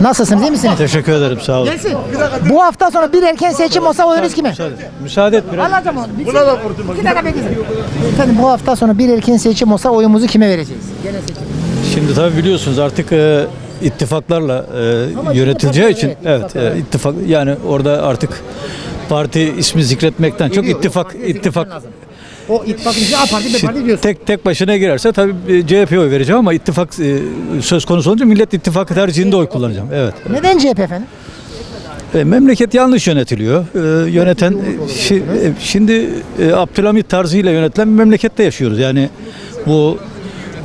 Nasılsınız iyi misiniz? Teşekkür ederim sağ olun. Gelsin. Bu hafta sonra bir erken seçim olsa oyunuz kime? Müsaade et biraz. Alacağım onu. Buna da vurdum. İki dakika bekleyin. Efendim bu hafta sonra bir erken seçim olsa oyumuzu kime vereceğiz? Genel seçim. Şimdi tabii biliyorsunuz artık e, ittifaklarla e, yönetileceği için evet e, ittifak yani orada artık parti ismi zikretmekten çok ittifak ittifak lazım. O ittifakın içinde A parti B parti diyorsun. tek tek başına girerse tabii CHP'ye oy vereceğim ama ittifak e, söz konusu olunca Millet İttifakı tercihinde oy kullanacağım. Evet. Neden CHP efendim? E, memleket yanlış yönetiliyor. E, yöneten e, şi- şimdi e, Abdülhamit tarzıyla yönetilen bir memlekette yaşıyoruz. Yani bu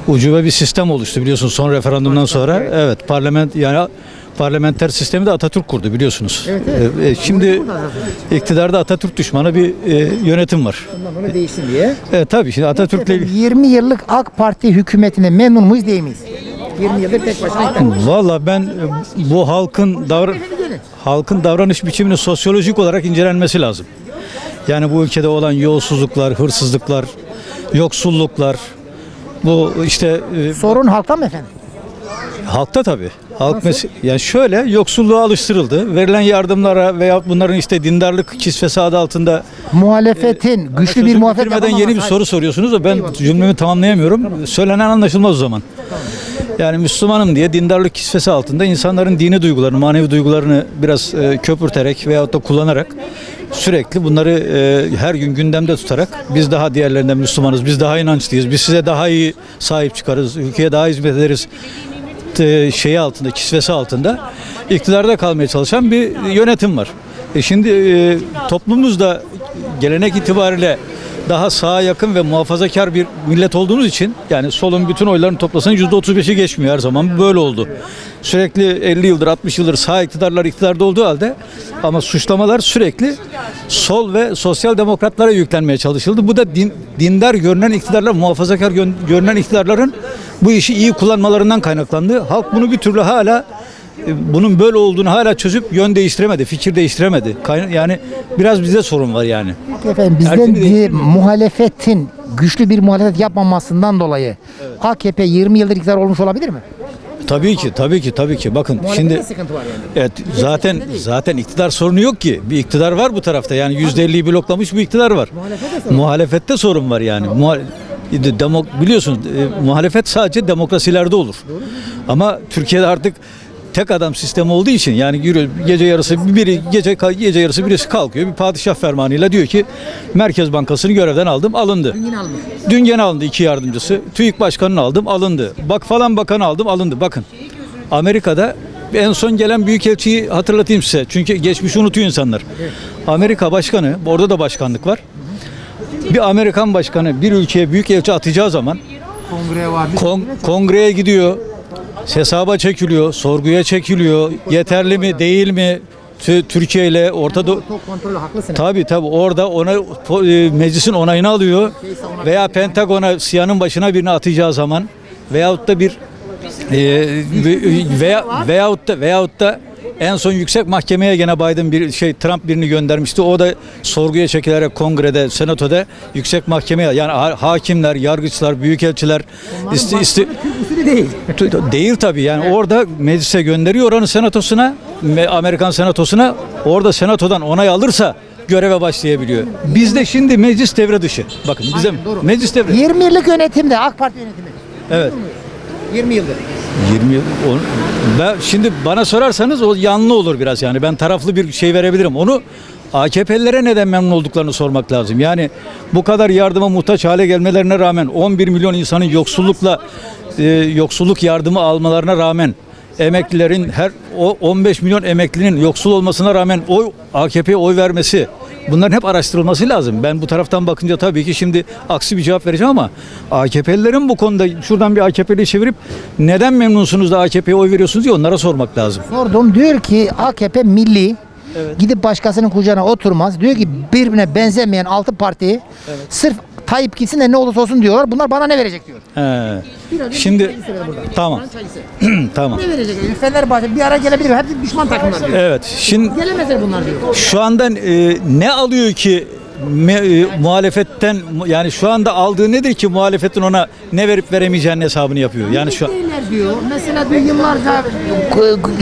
ucube bir sistem oluştu biliyorsunuz son referandumdan sonra. Evet, parlament yani parlamenter sistemi de Atatürk kurdu biliyorsunuz. Evet, evet. E, e, şimdi iktidarda Atatürk düşmanı bir e, yönetim var. Bundan sonra değişsin diye. E, tabii şimdi Atatürk'le 20 yıllık AK Parti hükümetine memnun muyuz değil miyiz? 20 yıldır tek başına iktidar. Valla ben e, bu halkın davran halkın davranış biçiminin sosyolojik olarak incelenmesi lazım. Yani bu ülkede olan yolsuzluklar, hırsızlıklar, yoksulluklar bu işte e, Sorun halkta mı efendim? Halkta tabii. Halk mes- yani şöyle yoksulluğa alıştırıldı. Verilen yardımlara veya bunların işte dindarlık kisvesi adı altında Muhalefetin güçlü bir Sözümü muhalefet bitirmeden yeni bir soru soruyorsunuz da ben cümlemi tamamlayamıyorum. Söylenen anlaşılmaz o zaman. Yani Müslümanım diye dindarlık kisvesi altında insanların dini duygularını, manevi duygularını biraz e, köpürterek veyahut da kullanarak sürekli bunları e, her gün gündemde tutarak biz daha diğerlerinden Müslümanız, biz daha inançlıyız, biz size daha iyi sahip çıkarız, ülkeye daha hizmet ederiz e, şeyi altında, kisvesi altında iktidarda kalmaya çalışan bir yönetim var. E şimdi e, toplumumuzda gelenek itibariyle daha sağa yakın ve muhafazakar bir millet olduğunuz için yani solun bütün oylarını toplasanız %35'i geçmiyor her zaman böyle oldu. Sürekli 50 yıldır 60 yıldır sağ iktidarlar iktidarda olduğu halde ama suçlamalar sürekli sol ve sosyal demokratlara yüklenmeye çalışıldı. Bu da din, dindar görünen iktidarlar, muhafazakar gö- görünen iktidarların bu işi iyi kullanmalarından kaynaklandı. Halk bunu bir türlü hala e, bunun böyle olduğunu hala çözüp yön değiştiremedi, fikir değiştiremedi. Yani biraz bize sorun var yani. Efendim bizden değiştirmiyor. muhalefetin güçlü bir muhalefet yapmamasından dolayı AKP 20 yıldır iktidar olmuş olabilir mi? Tabii ki, tabii ki, tabii ki. Bakın Muhalefette şimdi sıkıntı var yani. Evet zaten zaten iktidar sorunu yok ki. Bir iktidar var bu tarafta. Yani %50'yi bloklamış bir iktidar var. Muhalefette sorun var yani. Muha- de- Demok biliyorsunuz e, muhalefet sadece demokrasilerde olur. Ama Türkiye'de artık tek adam sistemi olduğu için yani yürü, gece yarısı biri gece gece yarısı birisi kalkıyor bir padişah fermanıyla diyor ki Merkez Bankası'nı görevden aldım alındı. Yine almış. Dün gene alındı iki yardımcısı. TÜİK Başkanı'nı aldım alındı. Bak falan bakanı aldım alındı. Bakın Amerika'da en son gelen büyükelçiyi hatırlatayım size. Çünkü geçmişi unutuyor insanlar. Amerika Başkanı, orada da başkanlık var. Bir Amerikan başkanı bir ülkeye büyükelçi atacağı zaman Kongre var. kon- kongreye gidiyor, hesaba çekiliyor, sorguya çekiliyor. Yeterli mi, değil mi? Tü- Türkiye ile Orta Doğu. Tabii tabii orada ona e, meclisin onayını alıyor veya Pentagon'a siyanın başına birini atacağı zaman veyahut da bir e, ve- veya veyahut da veyahut da en son yüksek mahkemeye gene Biden bir şey Trump birini göndermişti. O da sorguya çekilerek kongrede, senatoda yüksek mahkemeye yani ha- hakimler, yargıçlar, büyükelçiler isti, isti, değil. Değil tabii yani orada meclise gönderiyor oranın senatosuna, me- Amerikan senatosuna. Orada senatodan onay alırsa göreve başlayabiliyor. Bizde şimdi meclis devre dışı. Bakın bize meclis devre. 20 yıllık yönetimde AK Parti yönetimi. Evet. 20 yıldır. 20 yıl. on- Ben şimdi bana sorarsanız o yanlı olur biraz yani. Ben taraflı bir şey verebilirim. Onu AKP'lilere neden memnun olduklarını sormak lazım. Yani bu kadar yardıma muhtaç hale gelmelerine rağmen 11 milyon insanın yoksullukla e, yoksulluk yardımı almalarına rağmen emeklilerin her o 15 milyon emeklinin yoksul olmasına rağmen oy AKP'ye oy vermesi bunların hep araştırılması lazım. Ben bu taraftan bakınca tabii ki şimdi aksi bir cevap vereceğim ama AKP'lilerin bu konuda şuradan bir AKP'li çevirip neden memnunsunuz da AKP'ye oy veriyorsunuz diye onlara sormak lazım. Sordum diyor ki AKP milli gidip başkasının kucağına oturmaz. Diyor ki birbirine benzemeyen altı parti sırf Tayyip gitsin de ne olursa olsun diyorlar. Bunlar bana ne verecek diyor. He. Şimdi tamam tamam. Ne verecek? Fenerbahçe bir ara gelebilir. Hepsi düşman takımlar diyor. Evet. Şimdi Gelemezler bunlar diyor. şu anda e, ne alıyor ki me- e, muhalefetten yani şu anda aldığı nedir ki muhalefetin ona ne verip veremeyeceğinin hesabını yapıyor. Yani şu diyor. Mesela diyor yıllarca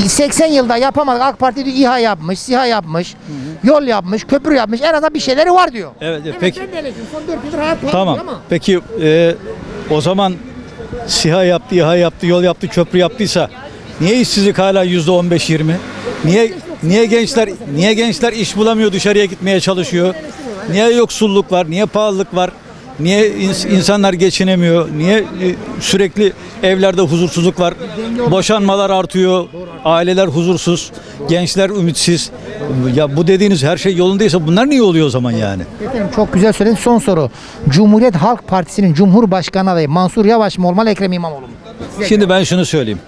80 yılda yapamadık. AK Parti diyor İHA yapmış, SİHA yapmış, yol yapmış, köprü yapmış. En azından bir şeyleri var diyor. Evet, peki. ben de eleştiriyorum. Son 4 yıldır hayat pahalı Tamam. ama. Peki e, o zaman SİHA yaptı, İHA yaptı, yol yaptı, köprü yaptıysa niye işsizlik hala yüzde 15-20? Niye niye gençler niye gençler iş bulamıyor dışarıya gitmeye çalışıyor? Niye yoksulluk var? Niye pahalılık var? Niye ins- insanlar geçinemiyor? Niye e, sürekli evlerde huzursuzluk var? Boşanmalar artıyor. Aileler huzursuz. Gençler ümitsiz. Ya bu dediğiniz her şey yolundaysa bunlar niye oluyor o zaman yani? Efendim çok güzel söyledin. Son soru. Cumhuriyet Halk Partisi'nin Cumhurbaşkanı adayı Mansur Yavaş mı olmalı Ekrem İmamoğlu mu? Şimdi ben şunu söyleyeyim.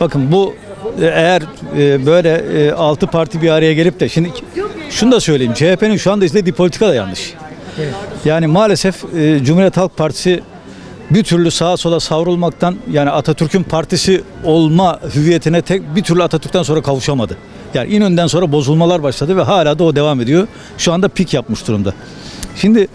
Bakın bu e, eğer e, böyle e, altı parti bir araya gelip de şimdi şunu da söyleyeyim. CHP'nin şu anda izlediği politika da yanlış. Yani maalesef e, Cumhuriyet Halk Partisi bir türlü sağa sola savrulmaktan yani Atatürk'ün partisi olma hüviyetine tek bir türlü Atatürk'ten sonra kavuşamadı. Yani İnönü'nden sonra bozulmalar başladı ve hala da o devam ediyor. Şu anda pik yapmış durumda. Şimdi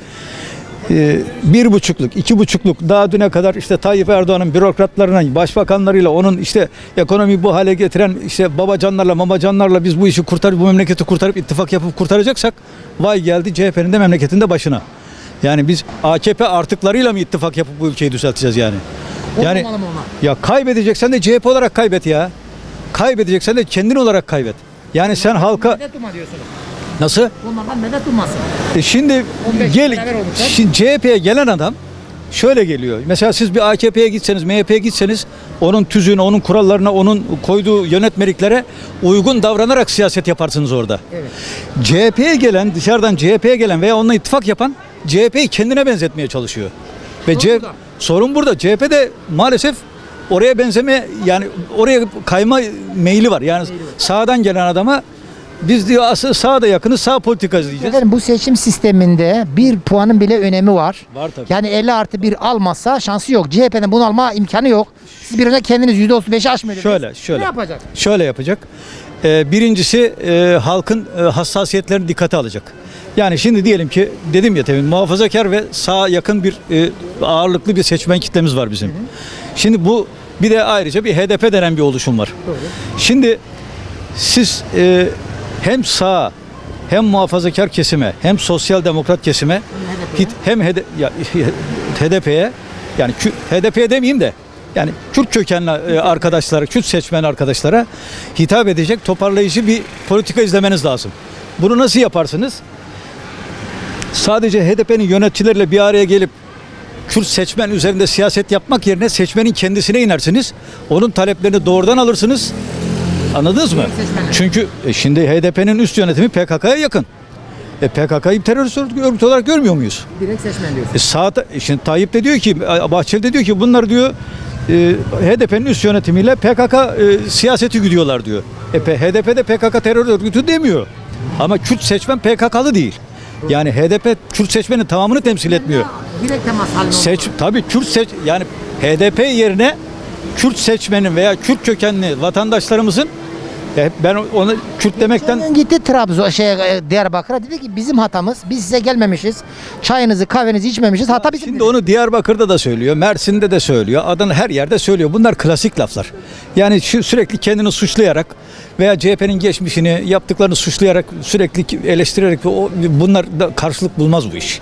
e, bir buçukluk, iki buçukluk daha düne kadar işte Tayyip Erdoğan'ın bürokratlarına, başbakanlarıyla onun işte ekonomiyi bu hale getiren işte babacanlarla, mamacanlarla biz bu işi kurtarıp bu memleketi kurtarıp ittifak yapıp kurtaracaksak vay geldi CHP'nin de memleketinde başına. Yani biz AKP artıklarıyla mı ittifak yapıp bu ülkeyi düzelteceğiz yani? Yani ya kaybedeceksen de CHP olarak kaybet ya. Kaybedeceksen de kendin olarak kaybet. Yani sen halka Medet umma diyorsunuz. nasıl? Onlardan medet ummasın. E şimdi 15 gel şimdi CHP'ye gelen adam şöyle geliyor. Mesela siz bir AKP'ye gitseniz, MHP'ye gitseniz onun tüzüğüne, onun kurallarına, onun koyduğu yönetmeliklere uygun davranarak siyaset yaparsınız orada. Evet. CHP'ye gelen, dışarıdan CHP'ye gelen veya onunla ittifak yapan CHP'yi kendine benzetmeye çalışıyor. Ve Sorun C- burada. sorun burada. CHP de maalesef oraya benzeme yani oraya kayma meyli var. Yani sağdan gelen adama biz diyor asıl sağda yakını sağ politika izleyeceğiz. Efendim bu seçim sisteminde bir puanın bile önemi var. Var tabii. Yani 50 artı 1 almazsa şansı yok. CHP'nin bunu alma imkanı yok. Siz bir önce kendiniz %35'i aşmıyor. Şöyle, şöyle. Ne yapacak? Şöyle yapacak. Ee, birincisi e, halkın e, hassasiyetlerini dikkate alacak. Yani şimdi diyelim ki dedim ya temin muhafazakar ve sağa yakın bir e, ağırlıklı bir seçmen kitlemiz var bizim. Şimdi bu bir de ayrıca bir HDP denen bir oluşum var. Şimdi siz e, hem sağ hem muhafazakar kesime hem sosyal demokrat kesime hit- hem HDP'ye yani HDP'ye demeyeyim de yani Kürt kökenli e, arkadaşlara, Kürt seçmen arkadaşlara hitap edecek toparlayıcı bir politika izlemeniz lazım. Bunu nasıl yaparsınız? Sadece HDP'nin yöneticileriyle bir araya gelip Kürt seçmen üzerinde siyaset yapmak yerine seçmenin kendisine inersiniz. Onun taleplerini doğrudan alırsınız. Anladınız mı? Çünkü e, şimdi HDP'nin üst yönetimi PKK'ya yakın. E PKK'yı terörist örgüt olarak görmüyor muyuz? Direkt seçmen diyorsun. E sağda, e şimdi Tayyip de diyor ki, Bahçeli de diyor ki bunlar diyor e, HDP'nin üst yönetimiyle PKK e, siyaseti güdüyorlar diyor. E, HDP de PKK terör örgütü demiyor. Ama Kürt seçmen PKK'lı değil. Yani HDP Kürt seçmenin tamamını temsil etmiyor. Direkt temas halinde Seç tabii Kürt seç yani HDP yerine Kürt seçmenin veya Kürt kökenli vatandaşlarımızın ben onu Kürt demekten gitti Trabzon şey e, Diyarbakır'a dedi ki bizim hatamız biz size gelmemişiz. Çayınızı kahvenizi içmemişiz. Hata bizim. Şimdi dedi. onu Diyarbakır'da da söylüyor, Mersin'de de söylüyor, Adana her yerde söylüyor. Bunlar klasik laflar. Yani şu sürekli kendini suçlayarak veya CHP'nin geçmişini yaptıklarını suçlayarak sürekli eleştirerek o bunlar da karşılık bulmaz bu iş.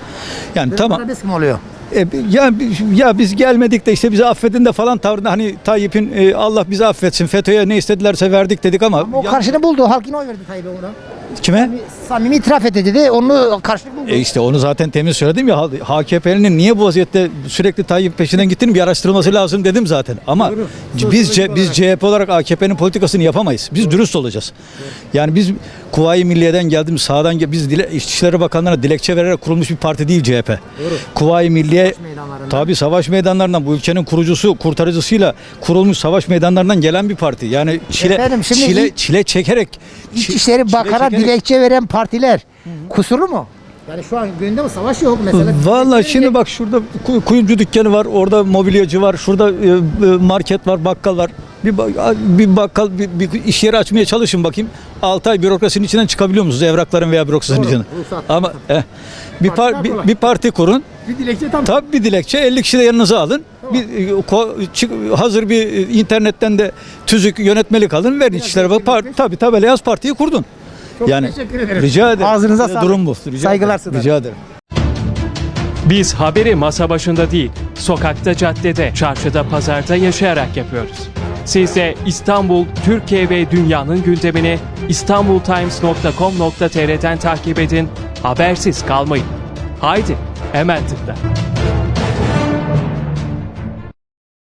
Yani tamam. Arabesk mi oluyor? E, ya, ya biz gelmedik de işte bizi affedin de falan tavrında hani Tayyip'in e, Allah bizi affetsin FETÖ'ye ne istedilerse verdik dedik ama, Ama o ya- karşını buldu. Halk yine oy verdi Tayyip'e ona. Kime? Samimi itiraf etti dedi. Onu karşılık buldu. E işte onu zaten temin söyledim ya HKP'nin niye bu vaziyette sürekli Tayyip peşinden gittiğini bir araştırılması lazım dedim zaten. Ama biz C- biz CHP olarak AKP'nin politikasını yapamayız. Biz dürüst olacağız. Yani biz Kuvayi Milliye'den geldim sağdan gel- biz dile, İçişleri Bakanlığı'na dilekçe vererek kurulmuş bir parti değil CHP. Kuvayi Milliye tabi savaş meydanlarından bu ülkenin kurucusu, kurtarıcısıyla kurulmuş savaş meydanlarından gelen bir parti. Yani çile Efendim, şimdi çile çile çekerek çi- İçişleri Bakan'a dilekçe veren partiler kusurlu mu? Yani şu an gündem savaş yok mesela. Vallahi şimdi bak şurada kuy- kuyumcu dükkanı var, orada mobilyacı var, şurada e, e, market var, bakkal var. Bir, bir bakkal bir, bir iş yeri açmaya çalışın bakayım. 6 ay bürokrasinin içinden çıkabiliyor musunuz evrakların veya bürokrasinin Doğru, içinden? ruhsat, Ama eh, bir, Partiler par, bir, kolay. bir parti kurun. bir dilekçe tam Tabii bir dilekçe 50 kişi de yanınıza alın. Bir e, ko- çık- hazır bir e, internetten de tüzük yönetmelik alın verin İçişleri Bakanı. Par- tabii tabii Beyaz Parti'yi kurdun. Çok yani teşekkür ederim. rica ederim. Ağzınıza sağlık. Durum bu. Rica Saygılar ederim. sunarım. Rica ederim. Biz haberi masa başında değil, sokakta, caddede, çarşıda, pazarda yaşayarak yapıyoruz. Siz de İstanbul, Türkiye ve dünyanın gündemini istanbultimes.com.tr'den takip edin, habersiz kalmayın. Haydi, hemen tıkla.